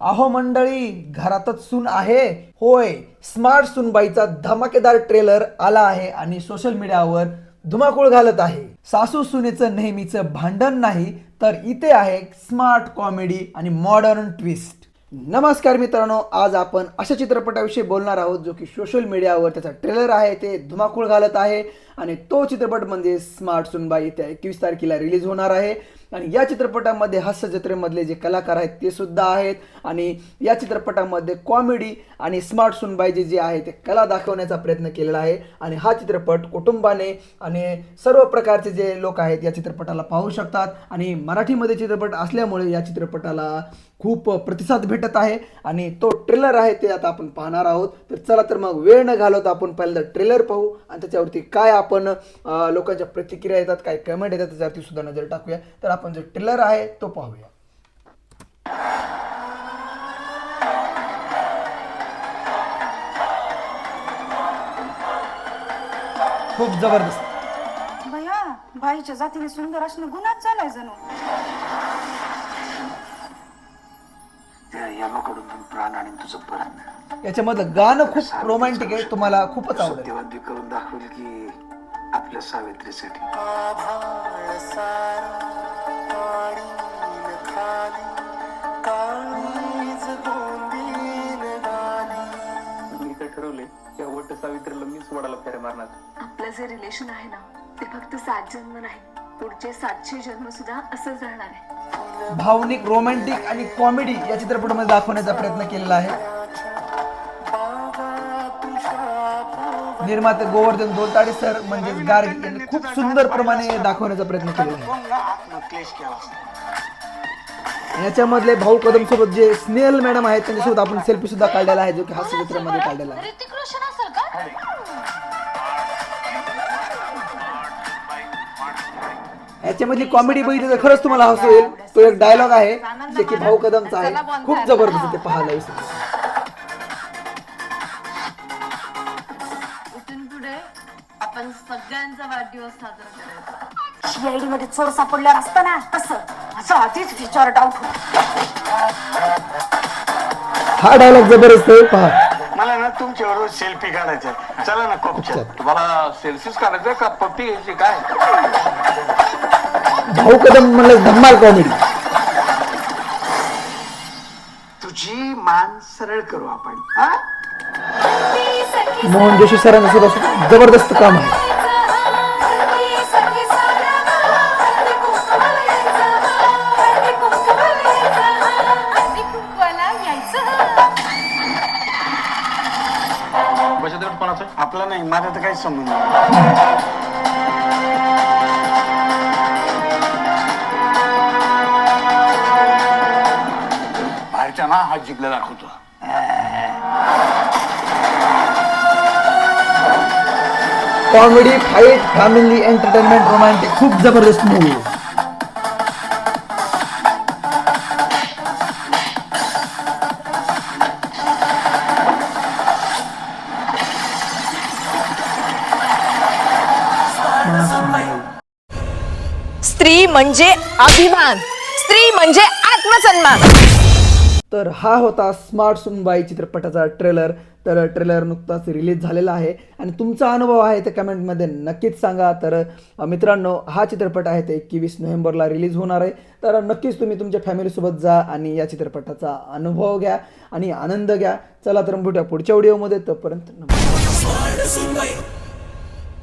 अहो मंडळी घरातच सून आहे. होय स्मार्ट सुनबाईचा धमाकेदार ट्रेलर आला आहे आणि सोशल मीडियावर धुमाकूळ घालत आहे. सासू सुनेचं नेहमीचं भांडण नाही तर इथे आहे स्मार्ट कॉमेडी आणि मॉडर्न ट्विस्ट. नमस्कार मित्रांनो आज आपण अशा चित्रपटाविषयी बोलणार आहोत जो की सोशल मीडियावर त्याचा ट्रेलर आहे ते धुमाकूळ घालत आहे आणि तो चित्रपट म्हणजे स्मार्ट सुनबाई त्या एकवीस तारखेला रिलीज होणार आहे. आणि या चित्रपटामध्ये हास्य जत्रेमधले जे कलाकार आहेत ते सुद्धा आहेत. आणि या चित्रपटामध्ये कॉमेडी आणि स्मार्ट सुनबाईजी जे आहे ते कला दाखवण्याचा प्रयत्न केलेला आहे. आणि हा चित्रपट कुटुंबाने आणि सर्व प्रकारचे जे लोक आहेत या चित्रपटाला पाहू शकतात. आणि मराठीमध्ये चित्रपट असल्यामुळे या चित्रपटाला खूप प्रतिसाद भेटत आहे. आणि तो ट्रेलर आहे ते आता आपण पाहणार आहोत. तर चला तर मग वेळ न घालवता आपण पहिल्यांदा ट्रेलर पाहू. आणि त्याच्यावरती काय आपण लोकांच्या प्रतिक्रिया येतात काय कमेंट येतात त्याच्यावरती सुद्धा नजर टाकूया. तर आपण जो ट्रेलर आहे तो पाहूया. खूप जबरदस्त. भया बाईच्या जातीने सुंदर असणं गुन्हाच झालाय जणू. त्या यमाकडून पण प्राण आणि तुझं परत याच्यामधलं गाणं खूप रोमॅन्टिक आहे तुम्हाला खूपच आवडेल. करून दाखवेल की आपल्या सावित्रीसाठी. मारणार आपलं जे रिलेशन आहे ना ते फक्त सात जन्म नाही पुढचे सातशे जन्म सुद्धा असंच राहणार आहे. भावनिक रोमॅन्टिक आणि कॉमेडी या चित्रपटामध्ये दाखवण्याचा प्रयत्न केलेला आहे. निर्माते गोवर्धन दोलताडे सर म्हणजेच गार्गी यांनी खूप सुंदर प्रमाणे दाखवण्याचा प्रयत्न केलेला आहे. क्लेश केला याच्यामधले भाऊ कदम सोबत जे स्नेहल मॅडम आहेत त्यांच्यासोबत आपण सेल्फी सुद्धा काढलेला आहे जो की हास्य चित्रामध्ये काढलेला आहे. याच्यामधली कॉमेडी बघितली तर खरंच तुम्हाला हसू येईल. तो एक डायलॉग आहे जे की भाऊ कदमचा आहे. खूप जबरदस्त ते पाहायला विसरू आपण सगळ्यांचा वाढदिवस साजरा करायचा सीआयडी मध्ये चोर सापडल्यावर असतं ना तसं. असं आधीच विचार डाऊट हा डायलॉग जबरदस्त आहे. पहा. मला ना तुमच्याबरोबर सेल्फी काढायचा चला ना कोपच्या तुम्हाला सेल्फीच काढायचं का? पप्पी घ्यायची काय? भाऊ कदम म्हणलं धम्माल कॉमेडी तुझी मान सरळ करू आपण हा? मोहन जोशी सरांचं सुद्धा जबरदस्त काम आहे. बचत गट कोणाचं? आपला नाही माझा तर काही संबंध नाही. ना हा जिंकला दाखवतो comedy fight family entertainment romantic खूप जबरदस्त मूवी स्त्री म्हणजे अभिमान. स्त्री म्हणजे आत्मसन्मान. तर हा होता स्मार्ट सुनबाई चित्रपटाचा ट्रेलर. तर ट्रेलर नुकताच रिलीज झालेला आहे. आणि तुमचा अनुभव आहे ते कमेंटमध्ये नक्कीच सांगा. तर मित्रांनो हा चित्रपट आहे ते एकवीस नोव्हेंबरला रिलीज होणार आहे. तर नक्कीच तुम्ही तुमच्या फॅमिलीसोबत जा आणि या चित्रपटाचा अनुभव घ्या आणि आनंद घ्या. चला तर भेटूया पुढच्या व्हिडिओमध्ये. तोपर्यंत नमस्कार.